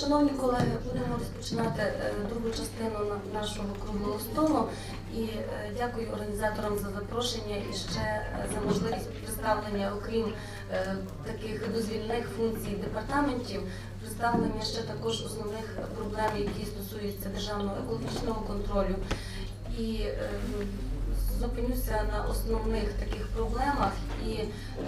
Шановні колеги, будемо розпочинати е, другу частину нашого круглого столу. І е, дякую організаторам за запрошення і ще е, за можливість представлення, окрім таких дозвільних функцій департаментів, представлення ще також основних проблем, які стосуються державного екологічного контролю. І зупинюся на основних таких проблемах і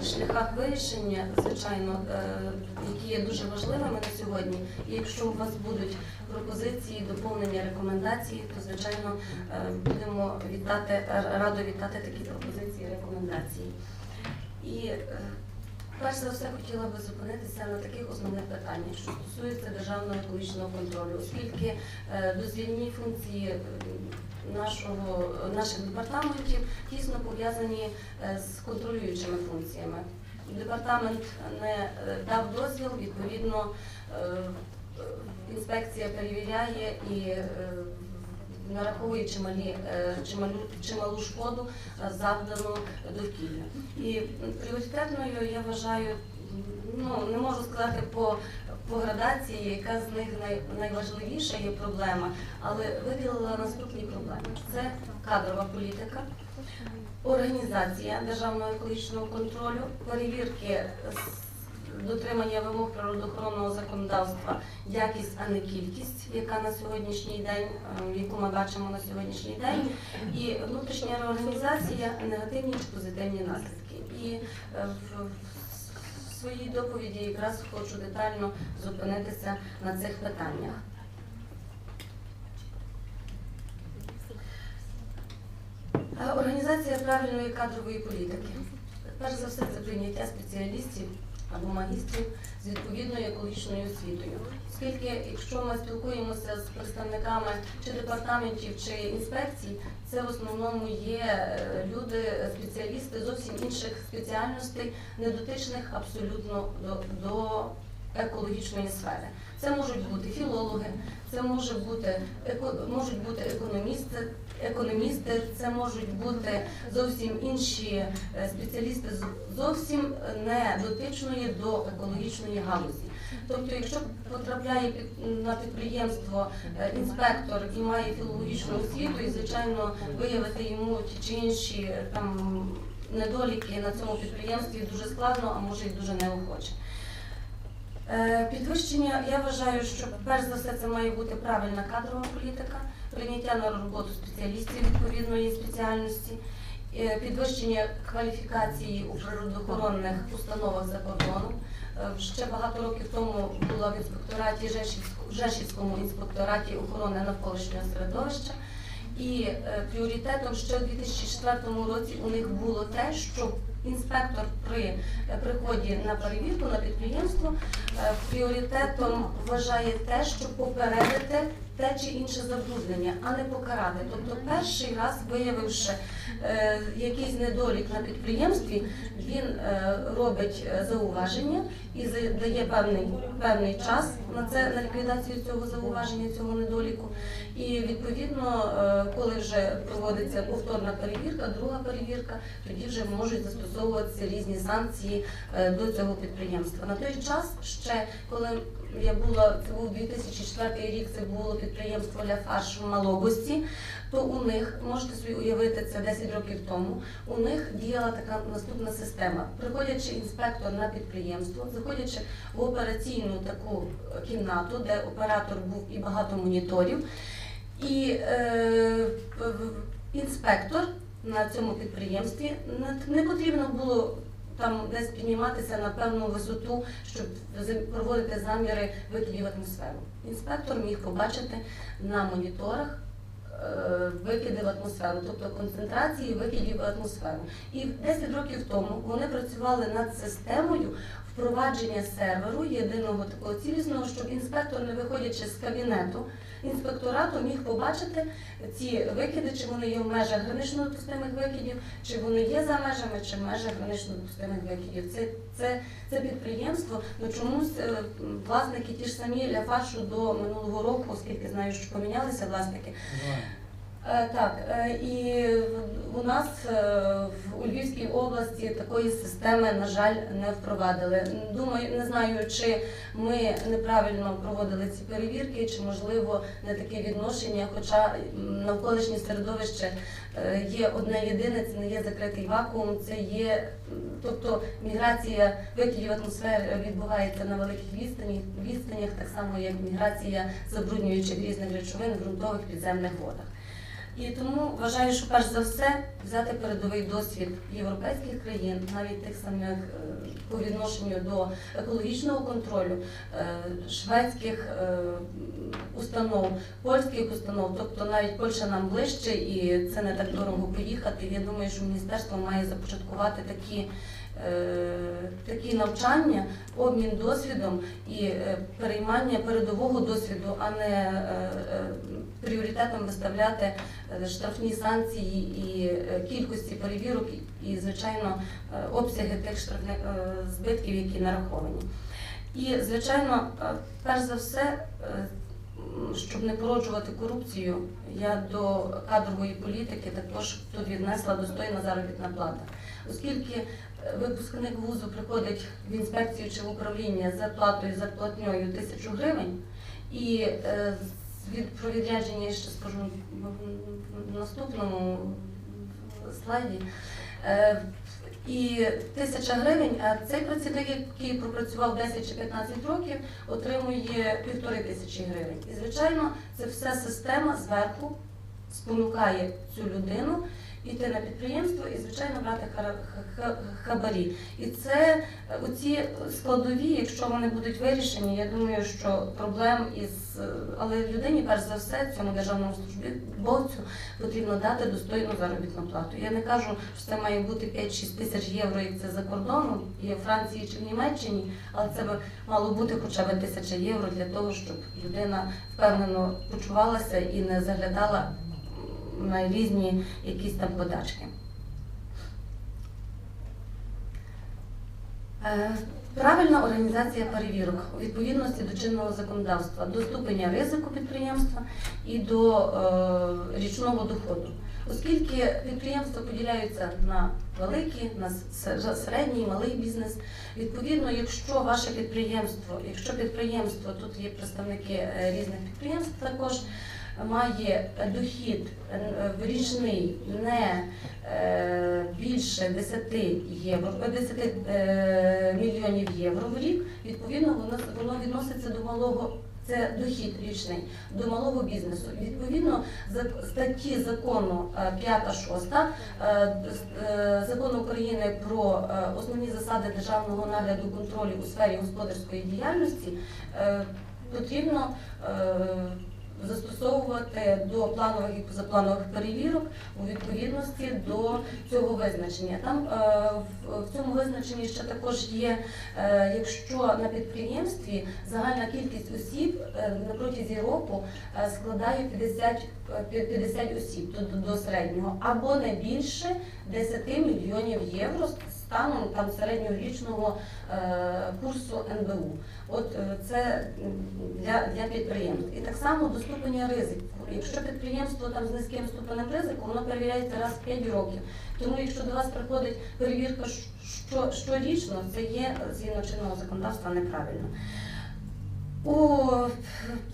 шляхах вирішення, звичайно, е, які є дуже важливими на сьогодні. І якщо у вас будуть пропозиції, доповнення рекомендації, то звичайно е, будемо вітати радо вітати такі пропозиції, рекомендації. І е, перш за все хотіла би зупинитися на таких основних питаннях, що стосується державного екологічного контролю, оскільки дозвільні функції нашого наших департаментів тісно пов'язані е, з контролюючими функціями. Департамент не е, дав дозвіл, відповідно, е, інспекція перевіряє і нараховує чималі, чималу, чималу шкоду завдану довкіллю. І пріоритетною я вважаю, ну не можу сказати по, по градації, яка з них най, найважливіша є проблема, але виділила наступні проблеми: це кадрова політика. Організація державного екологічного контролю, перевірки дотримання вимог природоохоронного законодавства, якість, а не кількість, яка на сьогоднішній день, е, яку ми бачимо на сьогоднішній день, і внутрішня реорганізація, негативні чи позитивні наслідки. І е, в своїй доповіді якраз хочу детально зупинитися на цих питаннях. Е, Організація правильної кадрової політики. Перш за все, це прийняття спеціалістів або магістрів з відповідною екологічною освітою. Оскільки, якщо ми спілкуємося з представниками чи департаментів, чи інспекцій, це в основному є е, люди, спеціалісти зовсім інших спеціальностей, недотичних абсолютно до, до екологічної сфери. Це можуть бути філологи, це може бути можуть бути економісти, економісти, це можуть бути зовсім інші е, спеціалісти зовсім не дотичної до екологічної галузі. Тобто, якщо потрапляє на підприємство е, інспектор і має філологічну освіту, і звичайно виявити йому ті чи інші е, там недоліки на цьому підприємстві дуже складно, а може і дуже неохоче. Е, Підвищення, я вважаю, що перш за все це має бути правильна кадрова політика, прийняття на роботу спеціалістів відповідної спеціальності, е, підвищення кваліфікації у природоохоронних установах за кордоном. Е, Ще багато років тому була в інспектораті Жешівському інспектораті охорони навколишнього середовища. І пріоритетом ще у 2004 році у них було те, що інспектор при приході на перевірку на підприємство е, пріоритетом вважає те, щоб попередити те чи інше забруднення, а не покарати. Тобто, перший раз виявивши е, якийсь недолік на підприємстві, він е, робить е, зауваження і дає певний певний час на це на ліквідацію цього зауваження, цього недоліку. І відповідно, е, коли вже проводиться повторна перевірка, друга перевірка, тоді вже можуть застосовуватися різні санкції е, до цього підприємства. На той час ще коли я була це був 2004 рік, це було підприємство Ляфаш в Малобусті, то у них можете собі уявити це 10 років тому. У них діяла така наступна система. Приходячи інспектор на підприємство, заходячи в операційну таку кімнату, де оператор був і багато моніторів. І е, інспектор на цьому підприємстві не потрібно було там десь підніматися на певну висоту, щоб проводити заміри викидів в атмосферу. Інспектор міг побачити на моніторах е, викиди в атмосферу, тобто концентрації викидів в атмосферу. І 10 років тому вони працювали над системою впровадження серверу єдиного такого цілісного, щоб інспектор, не виходячи з кабінету інспекторату, міг побачити ці викиди, чи вони є в межах гранично допустимих викидів, чи вони є за межами, чи в межах гранично допустимих викидів. Це, це, це підприємство, ну чомусь е, власники ті ж самі Ляфашу до минулого року, оскільки знаю, що помінялися власники, Так, е, і у нас е, у Львівській області такої системи, на жаль, не впровадили. Думаю, не знаю, чи ми неправильно проводили ці перевірки, чи можливо не таке відношення, хоча навколишнє середовище е, є одне єдине, це не є закритий вакуум, це є, тобто міграція викидів атмосфер відбувається на великих відстанях, відстанях, так само як міграція забруднюючих різних речовин в ґрунтових підземних водах. І тому вважаю, що перш за все взяти передовий досвід європейських країн, навіть тих самих е, по відношенню до екологічного контролю, е, шведських е, установ, польських установ, тобто навіть Польща нам ближче і це не так дорого поїхати. Я думаю, що міністерство має започаткувати такі. Е, Такі навчання, обмін досвідом і е, переймання передового досвіду, а не е, пріоритетом виставляти штрафні санкції і кількості перевірок, і, звичайно, обсяги тих штрафних збитків, які нараховані. І, звичайно, перш за все, щоб не породжувати корупцію, я до кадрової політики також тут віднесла достойна заробітна плата. Оскільки випускник вузу приходить в інспекцію чи в управління з зарплатою зарплатньою тисячу гривень, і е, від про відрядження ще скажу в- наступному слайді. Е, І тисяча гривень, а цей працівник, який пропрацював 10 чи 15 років, отримує півтори тисячі гривень. І звичайно, це вся система зверху спонукає цю людину йти на підприємство і, звичайно, брати хабарі. І це е, оці складові, якщо вони будуть вирішені, я думаю, що проблем із е, але людині, перш за все, цьому державному службовцю потрібно дати достойну заробітну плату. Я не кажу, що це має бути 5-6 тисяч євро, як це за кордоном, є в Франції чи в Німеччині, але це би мало бути хоча б тисяча євро для того, щоб людина впевнено почувалася і не заглядала різні якісь там подачки. Е, Правильна організація перевірок у відповідності до чинного законодавства, до ступеня ризику підприємства і до е, річного доходу. Оскільки підприємства поділяються на великі, на середній, малий бізнес. Відповідно, якщо ваше підприємство, якщо підприємство, тут є представники е, різних підприємств також, має дохід е, в річний не е, більше 10 євро, 10 е, мільйонів євро в рік, відповідно воно, воно відноситься до малого. Це дохід річний до малого бізнесу. Відповідно, за- статті закону 5-6 закону України про е, основні засади державного нагляду контролю у сфері господарської діяльності е, потрібно е, застосовувати до планових і позапланових перевірок у відповідності до цього визначення. Там е, в- цьому визначенні ще також є, е, якщо на підприємстві загальна кількість осіб е, на протязі року складає 50, е, 50 осіб до, до середнього, або не більше 10 мільйонів євро станом там середньорічного е, курсу НБУ. От е, це для, для підприємств. І так само до ступеня ризику. Якщо підприємство там з низьким ступенем ризику, воно перевіряється раз в 5 років. Тому якщо до вас приходить перевірка що, щорічно, це є згідно чинного законодавства неправильно. У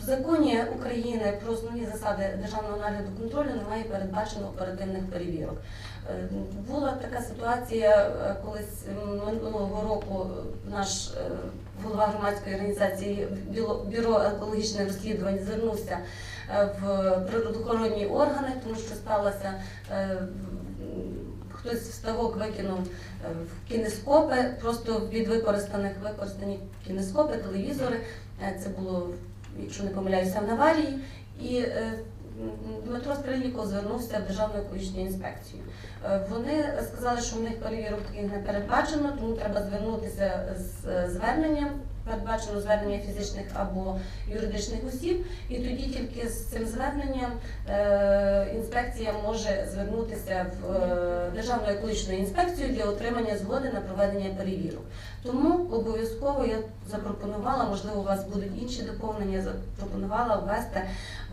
законі України про основні засади державного нагляду контролю немає передбачено оперативних перевірок. Е, Була така ситуація, е, колись минулого року наш е, голова громадської організації бюро екологічних розслідувань звернувся в природоохоронні органи, тому що сталося хтось в ставок викинув в кінескопи, просто від використаних використані кінескопи, телевізори. Це було, якщо не помиляюся, в аварії. І Дмитро Стрельніко звернувся в Державну екологічну інспекцію. Е, Вони сказали, що в них перевірок не передбачено, тому треба звернутися з зверненням. Передбачено звернення фізичних або юридичних осіб, і тоді тільки з цим зверненням е, інспекція може звернутися в е, Державну екологічну інспекцію для отримання згоди на проведення перевірок. Тому обов'язково я запропонувала, можливо, у вас будуть інші доповнення, запропонувала ввести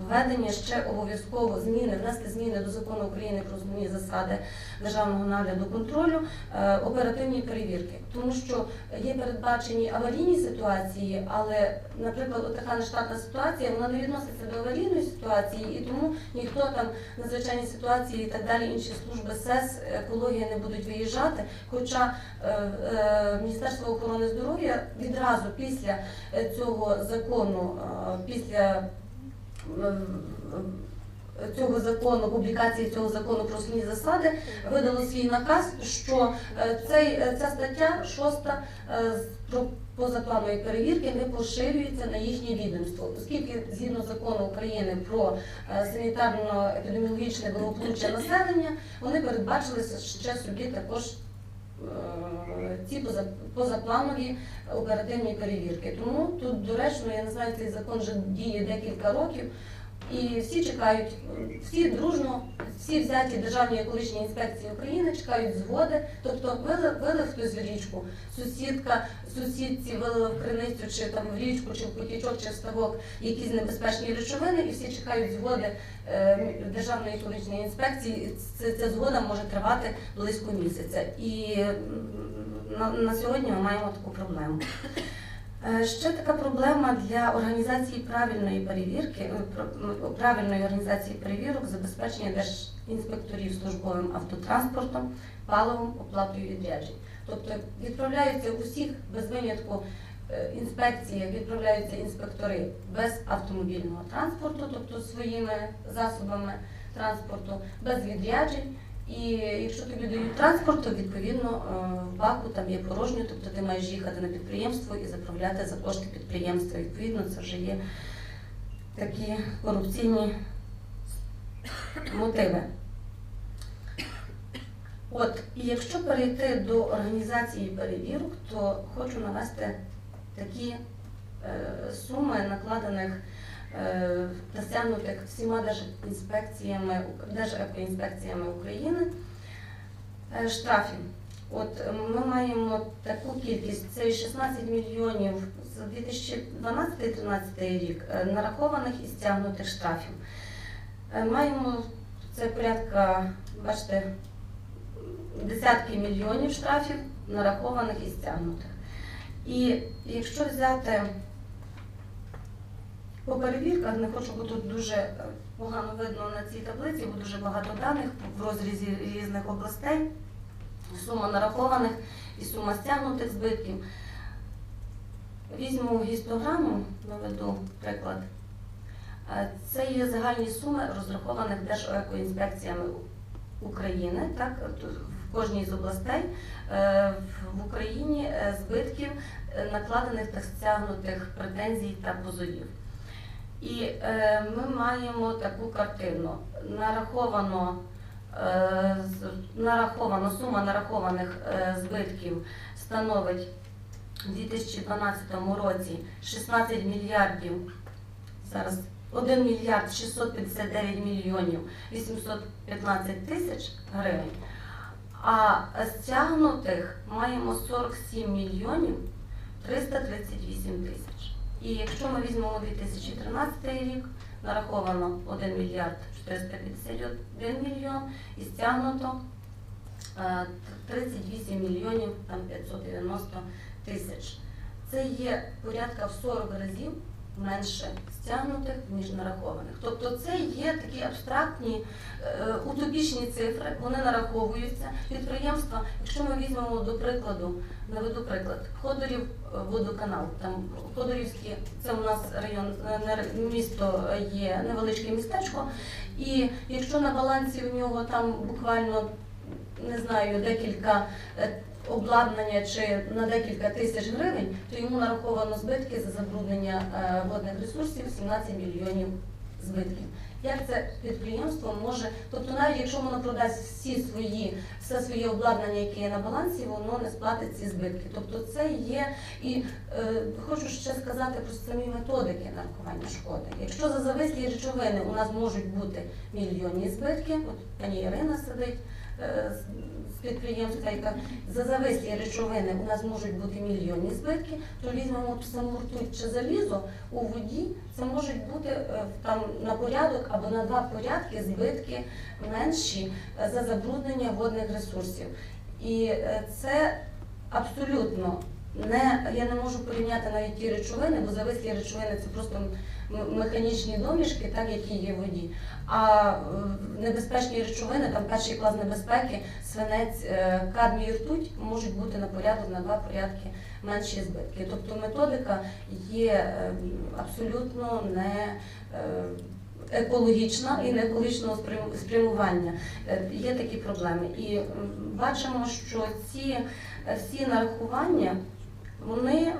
введення ще обов'язково зміни, внести зміни до закону України про основні засади державного нагляду контролю, е, оперативні перевірки, тому що є передбачені аварійні ситуації, але, наприклад, така нештатна ситуація, вона не відноситься до аварійної ситуації, і тому ніхто там надзвичайні ситуації і так далі, інші служби СЕС, екологія не будуть виїжджати. Хоча е, е, Міністерство охорони здоров'я відразу після е, цього закону, е, після е, цього закону, публікації цього закону про основні засади, видало свій наказ, що е, цей, е, ця стаття шоста е, про позапланової перевірки не поширюється на їхнє відомство, оскільки згідно закону України про е, санітарно-епідеміологічне благополуччя населення, вони передбачили ще собі також е, ці поза- позапланові оперативні перевірки. Тому тут доречно, я не знаю, цей закон вже діє декілька років. І всі чекають, всі дружно, всі взяті Державні екологічні інспекції України чекають згоди. Тобто вилив, вилив хтось в річку, сусідка, сусідці вилила в криницю, чи там в річку, чи в потічок, чи в ставок якісь небезпечні речовини, і всі чекають згоди е, Державної екологічної інспекції. Це, ця згода може тривати близько місяця. І на, на сьогодні ми маємо таку проблему. Е, Ще така проблема для організації правильної перевірки, е, правильної організації перевірок, забезпечення держінспекторів службовим автотранспортом, паливом, оплатою відряджень. Тобто відправляються усіх без винятку е, інспекціях, відправляються інспектори без автомобільного транспорту, тобто своїми засобами транспорту, без відряджень. І якщо тобі дають транспорт, то відповідно е, в баку там є порожньо, тобто ти маєш їхати на підприємство і заправляти за кошти підприємства. Відповідно, це вже є такі корупційні мотиви. От, і якщо перейти до організації перевірок, то хочу навести такі е, суми накладених е, та стягнутих всіма держінспекціями, Держекоінспекціями України е, штрафів. От е, ми маємо таку кількість, це 16 мільйонів за 2012-2013 рік е, нарахованих і стягнутих штрафів. Е, Маємо це порядка, бачите, десятки мільйонів штрафів нарахованих і стягнутих. І якщо взяти по перевірках, не хочу, бо тут дуже е, погано видно на цій таблиці, бо дуже багато даних в розрізі різних областей, сума нарахованих і сума стягнутих збитків. Візьму гістограму, наведу приклад. Е, Це є загальні суми розрахованих Держекоінспекціями України, так, в кожній з областей е, в- Україні збитків накладених та стягнутих претензій та позовів. І е, ми маємо таку картину. Нараховано, е, нараховано сума нарахованих е, збитків становить у 2012 році 16 мільярдів. Зараз 1 мільярд 659 мільйонів 815 тисяч гривень. А стягнутих маємо 47 мільйонів 338 тисяч. І якщо ми візьмемо 2013 рік, нараховано 1 мільярд 451 мільйон і стягнуто е, 38 мільйонів 590 тисяч. Це є порядка в 40 разів менше стягнутих, ніж нарахованих. Тобто це є такі абстрактні е, утопічні цифри, вони нараховуються. Підприємства, якщо ми візьмемо до прикладу, наведу приклад, Ходорів е, водоканал, там Ходорівський, це у нас район, е, місто є невеличке містечко, і якщо на балансі у нього там буквально не знаю, декілька обладнання чи на декілька тисяч гривень, то йому нараховано збитки за забруднення е, водних ресурсів 17 мільйонів збитків. Як це підприємство може, тобто навіть якщо воно продасть всі свої, все своє обладнання, яке є на балансі, воно не сплатить ці збитки. Тобто це є і е, хочу ще сказати про самі методики нарахування шкоди. Якщо за завислі речовини у нас можуть бути мільйонні збитки, от пані Ірина сидить, е, підприємства, яка за завислі речовини у нас можуть бути мільйонні збитки, то візьмемо ту саму ртуть чи залізо у воді, це можуть бути е, там на порядок або на два порядки збитки менші е, за забруднення водних ресурсів. І е, це абсолютно не я не можу порівняти навіть ті речовини, бо завислі речовини це просто механічні домішки, так які є в воді. А небезпечні речовини, там перший клас небезпеки, свинець, е, кадмій ртуть можуть бути на порядок на два порядки менші збитки. Тобто методика є е, абсолютно не е, екологічна і не екологічного спрям- спрямування. Є такі проблеми. І бачимо, що ці всі нарахування. Вони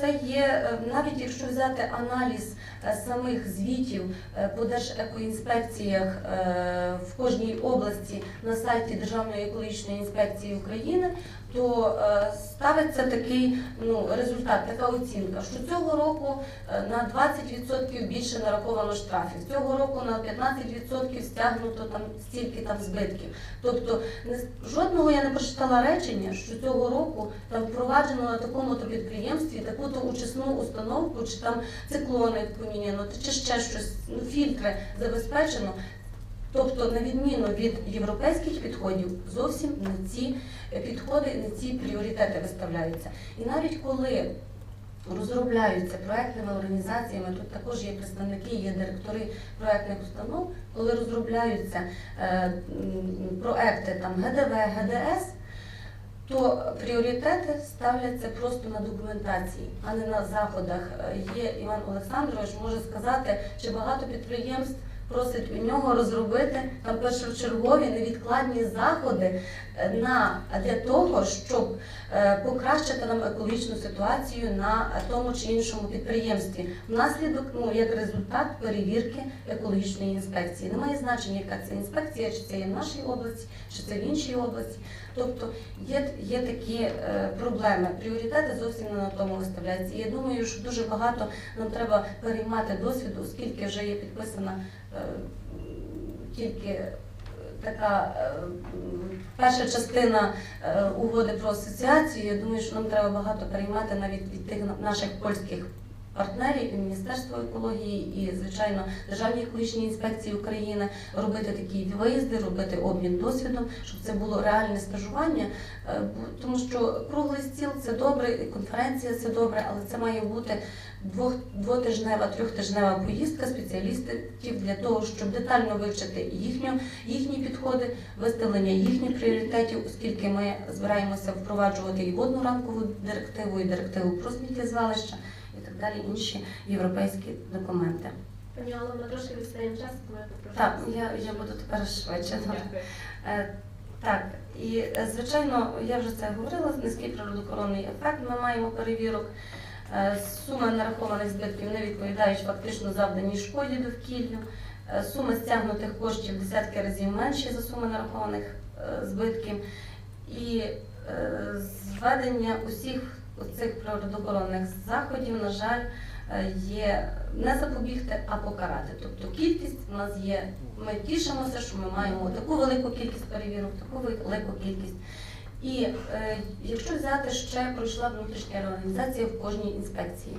це є е, навіть якщо взяти аналіз е, самих звітів е, по Держекоінспекціях в кожній області на сайті Державної екологічної інспекції України, то е, ставиться такий ну, результат, така оцінка, що цього року е, на 20% більше нараховано штрафів, цього року на 15% стягнуто там стільки там збитків. Тобто жодного я не прочитала речення, що цього року там впроваджено на такому-то підприємстві таку-то учасну установку, чи там циклони поміняно, чи ще щось, ну, фільтри забезпечено. Тобто, на відміну від європейських підходів, зовсім не ці е, підходи, не ці пріоритети виставляються. І навіть коли розробляються проектними організаціями, тут також є представники, є директори проектних установ, коли розробляються е, проекти там ГДВ, ГДС, то пріоритети ставляться просто на документації, а не на заходах. Е, Є Іван Олександрович може сказати, чи багато підприємств просить у нього розробити там першочергові невідкладні заходи е, на для того, щоб е, покращити нам екологічну ситуацію на тому чи іншому підприємстві. Внаслідок, ну як результат перевірки екологічної інспекції. Немає значення, яка це інспекція, чи це є в нашій області, чи це в іншій області. Тобто є, є такі е, проблеми. Пріоритети зовсім не на тому виставляються. Я думаю, що дуже багато нам треба переймати досвіду, оскільки вже є підписана тільки е, така е, перша частина е, угоди про асоціацію. Я думаю, що нам треба багато переймати навіть від тих на- наших польських. Партнерів і Міністерства екології, і звичайно Державній екологічній інспекції України робити такі виїзди, робити обмін досвідом, щоб це було реальне стажування. Е, Тому що круглий стіл це добре, і конференція це добре, але це має бути двох двотижнева, трьохтижнева поїздка спеціалістів для того, щоб детально вивчити їхню, їхні підходи, виставлення їхніх пріоритетів, оскільки ми збираємося впроваджувати і водну рамкову директиву, і директиву про сміттєзвалища, так далі інші європейські документи. Пані ми трошки відстаємо час, тому я попрошу. Так, я, я буду тепер швидше. Е, Так, і е, звичайно, я вже це говорила, низький природоохоронний ефект. Ми маємо перевірок. Е, Суми нарахованих збитків не відповідають фактично завданій шкоді довкіллю. Суми стягнутих коштів в десятки разів менші за суми нарахованих збитків. І зведення усіх цих природоохоронних заходів, на жаль, е, є не запобігти, а покарати. Тобто кількість у нас є. Ми тішимося, що ми маємо таку велику кількість перевірок, таку велику кількість. І е, якщо взяти ще пройшла внутрішня реорганізація в кожній інспекції.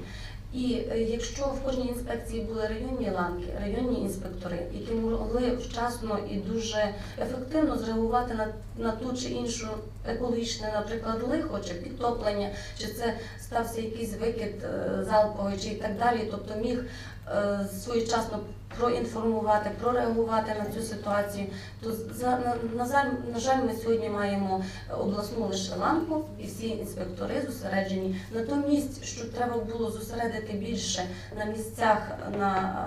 І е, якщо в кожній інспекції були районні ланки, районні інспектори, які могли вчасно і дуже ефективно зреагувати на, на ту чи іншу екологічне, наприклад, лихо чи підтоплення, чи це стався якийсь викид е, залповий, чи і так далі, тобто міг своєчасно проінформувати, прореагувати на цю ситуацію. То на, на жаль, ми сьогодні маємо обласну лише ланку, і всі інспектори зосереджені. Натомість, що треба було зосередити більше на місцях, на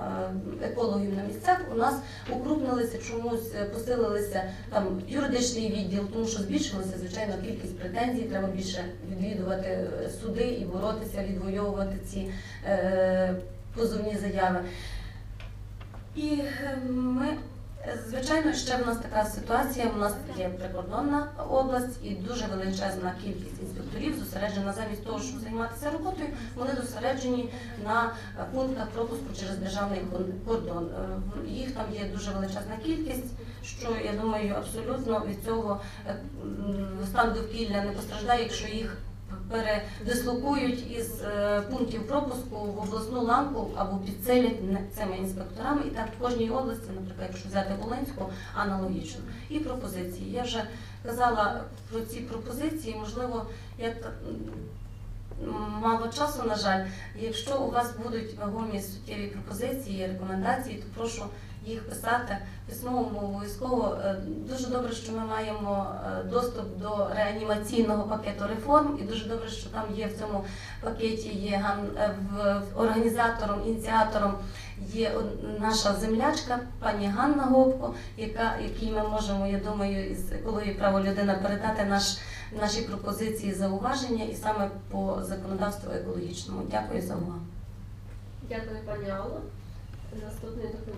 е, екологів на місцях, у нас укрупнилися чомусь, е, посилилися там юридичний відділ, тому що збільшилася звичайно кількість претензій. Треба більше відвідувати е, суди і боротися, відвоювати ці е, позовні заяви. І е, ми Звичайно, ще в нас така ситуація. У нас є прикордонна область і дуже величезна кількість інспекторів зосереджена замість того, щоб займатися роботою, вони зосереджені на пунктах пропуску через державний кордон. Е, Їх там є дуже величезна кількість, що я думаю, абсолютно від цього е, стан довкілля не постраждає, якщо їх передислокують із е, пунктів пропуску в обласну ланку або підселять цими інспекторами. І так в кожній області, наприклад, якщо взяти Волинську, аналогічно. І пропозиції. Я вже казала про ці пропозиції, можливо, я мало часу, на жаль. Якщо у вас будуть вагомі суттєві пропозиції, рекомендації, то прошу їх писати письмовому обов'язково. Е, Дуже добре, що ми маємо е, доступ до реанімаційного пакету реформ, і дуже добре, що там є в цьому пакеті є е, організатором, ініціатором є наша землячка, пані Ганна Гопко, яка якій ми можемо, я думаю, із екології право людина передати наш наші пропозиції, зауваження і саме по законодавству екологічному. Дякую за увагу. Дякую, пані Алло. Наступний доповідач.